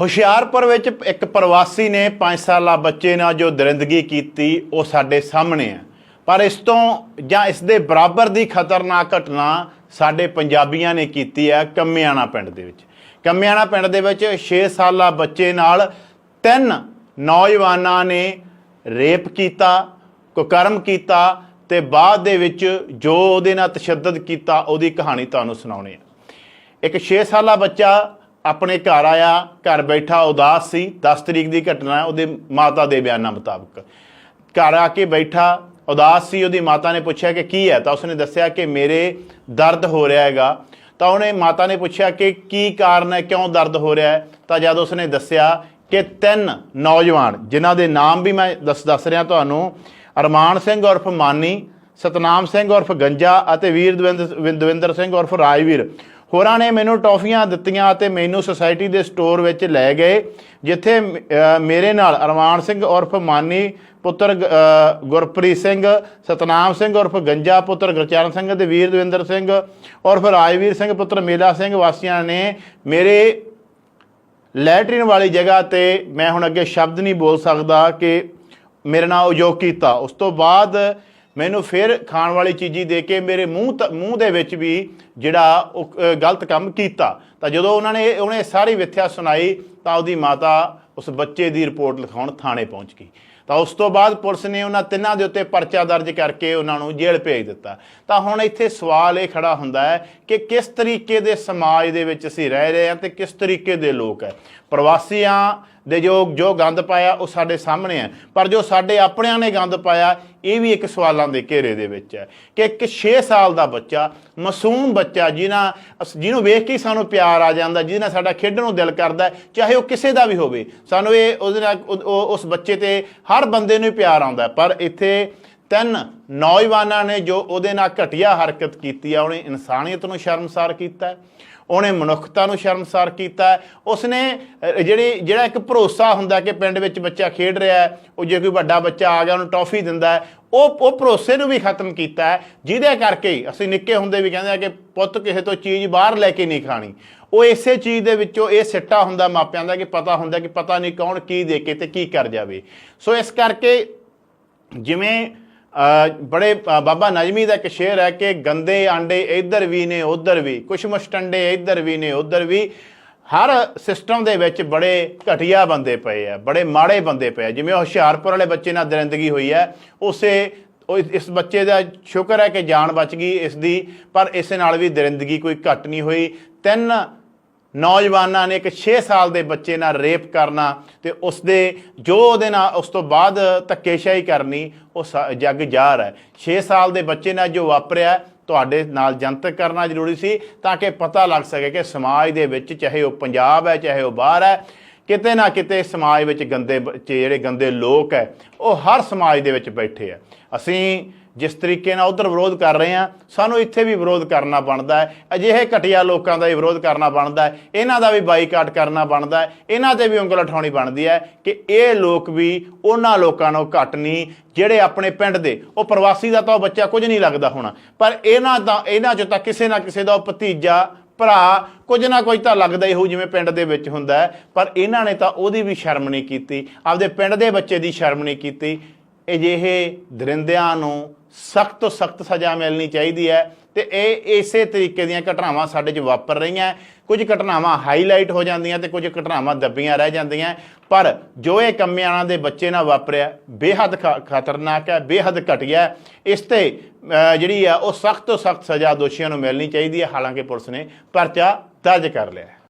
ਹੁਸ਼ਿਆਰਪੁਰ ਵਿੱਚ ਇੱਕ ਪ੍ਰਵਾਸੀ ਨੇ 5 ਸਾਲਾ ਬੱਚੇ ਨਾਲ ਜੋ ਦਰਿੰਦਗੀ ਕੀਤੀ, ਉਹ ਸਾਡੇ ਸਾਹਮਣੇ ਹੈ। ਪਰ ਇਸ ਤੋਂ ਜਾਂ ਇਸ ਦੇ ਬਰਾਬਰ ਦੀ ਖਤਰਨਾਕ ਘਟਨਾ ਸਾਡੇ ਪੰਜਾਬੀਆਂ ਨੇ ਕੀਤੀ ਹੈ ਕੰਮਿਆਣਾ ਪਿੰਡ ਦੇ ਵਿੱਚ। ਕੰਮਿਆਣਾ ਪਿੰਡ ਦੇ ਵਿੱਚ 6 ਸਾਲਾ ਬੱਚੇ ਨਾਲ ਤਿੰਨ ਨੌਜਵਾਨਾਂ ਨੇ ਰੇਪ ਕੀਤਾ, ਕੁਕਰਮ ਕੀਤਾ ਤੇ ਬਾਅਦ ਦੇ ਵਿੱਚ ਜੋ ਉਹਦੇ ਨਾਲ ਤਸ਼ੱਦਦ ਕੀਤਾ, ਉਹਦੀ ਕਹਾਣੀ ਤੁਹਾਨੂੰ ਸੁਣਾਉਣੀ ਹੈ। ਇੱਕ 6 ਸਾਲਾ ਬੱਚਾ ਆਪਣੇ ਘਰ ਆਇਆ, ਘਰ ਬੈਠਾ, ਉਦਾਸ ਸੀ। 10 ਤਰੀਕ ਦੀ ਘਟਨਾ ਉਹਦੇ ਮਾਤਾ ਦੇ ਬਿਆਨਾਂ ਮੁਤਾਬਕ। ਘਰ ਆ ਕੇ ਬੈਠਾ, ਉਦਾਸ ਸੀ, ਉਹਦੀ ਮਾਤਾ ਨੇ ਪੁੱਛਿਆ ਕਿ ਕੀ ਹੈ? ਤਾਂ ਉਸਨੇ ਦੱਸਿਆ ਕਿ ਮੇਰੇ ਦਰਦ ਹੋ ਰਿਹਾ ਹੈਗਾ। ਤਾਂ ਉਹਨੇ ਮਾਤਾ ਨੇ ਪੁੱਛਿਆ ਕਿ ਕੀ ਕਾਰਨ ਹੈ, ਕਿਉਂ ਦਰਦ ਹੋ ਰਿਹਾ ਹੈ? ਤਾਂ ਜਦ ਉਸਨੇ ਦੱਸਿਆ ਕਿ ਤਿੰਨ ਨੌਜਵਾਨ, ਜਿਨ੍ਹਾਂ ਦੇ ਨਾਮ ਵੀ ਮੈਂ ਦੱਸ ਦੱਸ ਰਿਹਾ ਤੁਹਾਨੂੰ, ਅਰਮਾਨ ਸਿੰਘ ਉਰਫ ਮਾਨੀ, ਸਤਨਾਮ ਸਿੰਘ ਉਰਫ ਗੰਜਾ ਅਤੇ ਵੀਰ ਦਵਿੰਦਰ ਦਵਿੰਦਰ ਸਿੰਘ ਉਰਫ ਰਾਜਵੀਰ ਹੋਰਾਂ ਨੇ ਮੈਨੂੰ ਟੌਫੀਆਂ ਦਿੱਤੀਆਂ ਅਤੇ ਮੈਨੂੰ ਸੁਸਾਇਟੀ ਦੇ ਸਟੋਰ ਵਿੱਚ ਲੈ ਗਏ ਜਿੱਥੇ ਅ, ਮੇਰੇ ਨਾਲ ਅਰਮਾਨ ਸਿੰਘ ਉਰਫ ਮਾਨੀ ਪੁੱਤਰ ਗੁਰਪ੍ਰੀਤ ਸਿੰਘ ਸਤਨਾਮ ਸਿੰਘ ਉਰਫ ਗੰਜਾ ਪੁੱਤਰ ਗੁਰਚਰਨ ਸਿੰਘ ਤੇ ਵੀਰ ਦਵਿੰਦਰ ਸਿੰਘ ਉਰਫ ਰਾਜਵੀਰ ਸਿੰਘ ਪੁੱਤਰ ਮੇਲਾ ਸਿੰਘ ਵਾਸੀਆਂ ਨੇ ਮੇਰੇ ਲੈਟਰਿਨ ਵਾਲੀ ਜਗ੍ਹਾ ਤੇ ਮੈਂ ਹੁਣ ਅੱਗੇ ਸ਼ਬਦ ਨਹੀਂ ਬੋਲ ਸਕਦਾ ਕਿ ਮੇਰੇ ਨਾਲ ਉਯੋਗ ਕੀਤਾ। ਉਸ ਤੋਂ ਬਾਅਦ ਮੈਨੂੰ ਫਿਰ ਖਾਣ ਵਾਲੀ ਚੀਜ਼ੀ ਦੇ ਕੇ ਮੇਰੇ ਮੂੰਹ ਤ- ਮੂੰਹ ਦੇ ਵਿੱਚ ਵੀ ਜਿਹੜਾ ਉਹ ਗਲਤ ਕੰਮ ਕੀਤਾ। ਤਾਂ ਜਦੋਂ ਉਹਨਾਂ ਨੇ, ਉਹਨੇ ਸਾਰੀ ਵਿਥਿਆ ਸੁਣਾਈ, ਤਾਂ ਉਹਦੀ ਮਾਤਾ ਉਸ ਬੱਚੇ ਦੀ ਰਿਪੋਰਟ ਲਿਖਾਉਣ ਥਾਣੇ ਪਹੁੰਚ ਗਈ। ਤਾਂ ਉਸ ਤੋਂ ਬਾਅਦ ਪੁਲਿਸ ਨੇ ਉਹਨਾਂ ਤਿੰਨਾਂ ਦੇ ਉੱਤੇ ਪਰਚਾ ਦਰਜ ਕਰਕੇ ਉਹਨਾਂ ਨੂੰ ਜੇਲ੍ਹ ਭੇਜ ਦਿੱਤਾ। ਤਾਂ ਹੁਣ ਇੱਥੇ ਸਵਾਲ ਇਹ ਖੜਾ ਹੁੰਦਾ ਹੈ ਕਿ ਕਿਸ ਤਰੀਕੇ ਦੇ ਸਮਾਜ ਦੇ ਵਿੱਚ ਅਸੀਂ ਰਹਿ ਰਹੇ ਹਾਂ ਤੇ ਕਿਸ ਤਰੀਕੇ ਦੇ ਲੋਕ ਹੈ? ਪ੍ਰਵਾਸੀਆਂ ਦੇ ਜੋ ਜੋ ਗੰਦ ਪਾਇਆ ਉਹ ਸਾਡੇ ਸਾਹਮਣੇ ਹੈ। ਪਰ ਜੋ ਸਾਡੇ ਆਪਣਿਆਂ ਨੇ ਗੰਦ ਪਾਇਆ, ਇਹ ਵੀ ਇੱਕ ਸਵਾਲਾਂ ਦੇ ਘੇਰੇ ਦੇ ਵਿੱਚ ਹੈ ਕਿ ਇੱਕ 6 ਸਾਲ ਦਾ ਬੱਚਾ, ਮਾਸੂਮ ਬੱਚਾ ਜਿਹਨਾਂ ਅਸ- ਜਿਹਨੂੰ ਵੇਖ ਕੇ ਸਾਨੂੰ ਪਿਆਰ ਆ ਜਾਂਦਾ, ਜਿਹਦੇ ਨਾਲ ਸਾਡਾ ਖੇਡਣ ਨੂੰ ਦਿਲ ਕਰਦਾ ਚਾਹੇ ਉਹ ਕਿਸੇ ਦਾ ਵੀ ਹੋਵੇ, ਸਾਨੂੰ ਇਹ ਉਹਦੇ ਨਾਲ ਉਹ- ਉਸ ਬੱਚੇ ਤੇ ਹਰ ਬੰਦੇ ਨੂੰ ਹੀ ਪਿਆਰ ਆਉਂਦਾ ਪਰ ਇੱਥੇ ਤਿੰਨ ਨੌਜਵਾਨਾਂ ਨੇ ਜੋ ਉਹਦੇ ਨਾਲ ਘਟੀਆ ਹਰਕਤ ਕੀਤੀ ਆ, ਉਹਨੇ ਇਨਸਾਨੀਅਤ ਨੂੰ ਸ਼ਰਮਸਾਰ ਕੀਤਾ ਉਹਨੇ ਮਨੁੱਖਤਾ ਨੂੰ ਸ਼ਰਮਸਾਰ ਕੀਤਾ। ਉਸਨੇ ਜਿਹੜੀ, ਜਿਹੜਾ ਇੱਕ ਭਰੋਸਾ ਹੁੰਦਾ ਕਿ ਪਿੰਡ ਵਿੱਚ ਬੱਚਾ ਖੇਡ ਰਿਹਾ ਉਹ ਜੇ ਕੋਈ ਵੱਡਾ ਬੱਚਾ ਆ ਗਿਆ, ਉਹਨੂੰ ਟੌਫੀ ਦਿੰਦਾ ਉਹ ਉਹ ਭਰੋਸੇ ਨੂੰ ਵੀ ਖਤਮ ਕੀਤਾ ਜਿਹਦੇ ਕਰਕੇ ਅਸੀਂ ਨਿੱਕੇ ਹੁੰਦੇ ਵੀ ਕਹਿੰਦੇ ਆ ਕਿ ਪੁੱਤ ਕਿਸੇ ਤੋਂ ਚੀਜ਼ ਬਾਹਰ ਲੈ ਕੇ ਨਹੀਂ ਖਾਣੀ। ਉਹ ਇਸੇ ਚੀਜ਼ ਦੇ ਵਿੱਚੋਂ ਇਹ ਸਿੱਟਾ ਹੁੰਦਾ ਮਾਪਿਆਂ ਦਾ ਕਿ ਪਤਾ ਹੁੰਦਾ ਕਿ ਪਤਾ ਨਹੀਂ ਕੌਣ ਕੀ ਦੇ ਕੇ ਤੇ ਕੀ ਕਰ ਜਾਵੇ। ਸੋ ਇਸ ਕਰਕੇ ਜਿਵੇਂ ਬੜੇ ਬਾਬਾ ਨਜਮੀ ਦਾ ਇੱਕ ਸ਼ੇਰ ਹੈ ਕਿ ਗੰਦੇ ਆਂਡੇ ਇੱਧਰ ਵੀ ਨੇ, ਉੱਧਰ ਵੀ। ਕੁਛ ਮੁਸ਼ਟੰਡੇ ਇੱਧਰ ਵੀ ਨੇ, ਉੱਧਰ ਵੀ। ਹਰ ਸਿਸਟਮ ਦੇ ਵਿੱਚ ਬੜੇ ਘਟੀਆ ਬੰਦੇ ਪਏ ਆ, ਬੜੇ ਮਾੜੇ ਬੰਦੇ ਪਏ ਆ। ਜਿਵੇਂ ਉਹ ਹੁਸ਼ਿਆਰਪੁਰ ਵਾਲੇ ਬੱਚੇ ਨਾਲ ਦਰਿੰਦਗੀ ਹੋਈ ਹੈ, ਉਸੇ ਇਸ- ਬੱਚੇ ਦਾ ਸ਼ੁਕਰ ਹੈ ਕਿ ਜਾਨ ਬਚ ਗਈ ਇਸ ਦੀ, ਪਰ ਇਸ ਨਾਲ ਵੀ ਦਰਿੰਦਗੀ ਕੋਈ ਘਟ ਨਹੀਂ ਹੋਈ। ਤਿੰਨ ਨੌਜਵਾਨਾਂ ਨੇ ਇੱਕ 6 ਸਾਲ ਦੇ ਬੱਚੇ ਨਾਲ ਰੇਪ ਕਰਨਾ ਤੇ ਉਸ ਦੇ ਜੋ ਉਹਦੇ ਨਾਲ ਉਸ ਤੋਂ ਬਾਅਦ ਧੱਕੇਸ਼ਾਹੀ ਕਰਨੀ, ਉਹ ਸ- ਜੱਗ ਜ਼ਾਹਰ ਹੈ। 6 ਸਾਲ ਦੇ ਬੱਚੇ ਨਾਲ ਜੋ ਵਾਪਰਿਆ, ਤੁਹਾਡੇ ਨਾਲ ਜਨਤਕ ਕਰਨਾ ਜ਼ਰੂਰੀ ਸੀ ਤਾਂ ਕਿ ਪਤਾ ਲੱਗ ਸਕੇ ਕਿ ਸਮਾਜ ਦੇ ਵਿੱਚ ਚਾਹੇ ਉਹ ਪੰਜਾਬ ਹੈ, ਚਾਹੇ ਉਹ ਬਾਹਰ ਹੈ, ਕਿਤੇ ਨਾ ਕਿਤੇ ਸਮਾਜ ਵਿੱਚ ਗੰਦੇ ਬੱਚੇ ਜਿਹੜੇ ਗੰਦੇ ਲੋਕ ਹੈ, ਉਹ ਹਰ ਸਮਾਜ ਦੇ ਵਿੱਚ ਬੈਠੇ ਆ ਅਸੀਂ ਜਿਸ ਤਰੀਕੇ ਨਾਲ ਉਧਰ ਵਿਰੋਧ ਕਰ ਰਹੇ ਆ ਸਾਨੂੰ ਇੱਥੇ ਵੀ ਵਿਰੋਧ ਕਰਨਾ ਬਣਦਾ ਹੈ। ਅਜਿਹੇ ਘਟੀਆ ਲੋਕਾਂ ਦਾ ਵੀ ਵਿਰੋਧ ਕਰਨਾ ਬਣਦਾ ਹੈ। ਇਹਨਾਂ ਦਾ ਵੀ ਬਾਈਕਾਟ ਕਰਨਾ ਬਣਦਾ ਹੈ। ਇਹਨਾਂ ਤੇ ਵੀ ਉਂਗਲ ਉਠਾਉਣੀ ਬਣਦੀ ਹੈ ਕਿ ਇਹ ਲੋਕ ਵੀ ਉਹਨਾਂ ਲੋਕਾਂ ਨੂੰ ਘੱਟ ਨਹੀਂ, ਜਿਹੜੇ ਆਪਣੇ ਪਿੰਡ ਦੇ। ਉਹ ਪ੍ਰਵਾਸੀ ਦਾ ਤਾਂ ਉਹ ਬੱਚਾ ਕੁਝ ਨਹੀਂ ਲੱਗਦਾ ਹੋਣਾ। ਪਰ ਇਹਨਾਂ ਦਾ, ਇਹਨਾਂ ਚੋਂ ਤਾਂ ਕਿਸੇ ਨਾ ਕਿਸੇ ਦਾ ਉਹ ਭਤੀਜਾ, ਭਰਾ ਕੁਝ ਨਾ ਕੁਝ ਤਾਂ ਲੱਗਦਾ ਹੀ ਹੋਊ, ਜਿਵੇਂ ਪਿੰਡ ਦੇ ਵਿੱਚ ਹੁੰਦਾ ਪਰ ਇਹਨਾਂ ਨੇ ਤਾਂ ਉਹਦੀ ਵੀ ਸ਼ਰਮ ਨਹੀਂ ਕੀਤੀ। ਆਪਦੇ ਪਿੰਡ ਦੇ ਬੱਚੇ ਦੀ ਸ਼ਰਮ ਨਹੀਂ ਕੀਤੀ। ਅਜਿਹੇ ਦਰਿੰਦਿਆਂ ਨੂੰ ਸਖਤ ਤੋਂ ਸਖਤ ਸਜ਼ਾ ਮਿਲਣੀ ਚਾਹੀਦੀ ਹੈ ਤੇ ਇਹ ਇਸੇ ਤਰੀਕੇ ਦੀਆਂ ਘਟਨਾਵਾਂ ਸਾਡੇ 'ਚ ਵਾਪਰ ਰਹੀਆਂ। ਕੁਝ ਘਟਨਾਵਾਂ ਹਾਈਲਾਈਟ ਹੋ ਜਾਂਦੀਆਂ ਤੇ ਕੁਝ ਘਟਨਾਵਾਂ ਦੱਬੀਆਂ ਰਹਿ ਜਾਂਦੀਆਂ। ਪਰ ਜੋ ਇਹ ਕੰਮਿਆਣਾ ਦੇ ਬੱਚੇ ਨਾਲ ਵਾਪਰਿਆ, ਬੇਹੱਦ ਖ- ਖਤਰਨਾਕ ਹੈ, ਬੇਹੱਦ ਘਟੀਆ ਇਸ ਤੇ ਜਿਹੜੀ ਆ ਉਹ ਸਖਤ ਤੋਂ ਸਖਤ ਸਜ਼ਾ ਦੋਸ਼ੀਆਂ ਨੂੰ ਮਿਲਣੀ ਚਾਹੀਦੀ ਹੈ। ਹਾਲਾਂਕਿ ਪੁਲਿਸ ਨੇ ਪਰਚਾ ਦਰਜ ਕਰ ਲਿਆ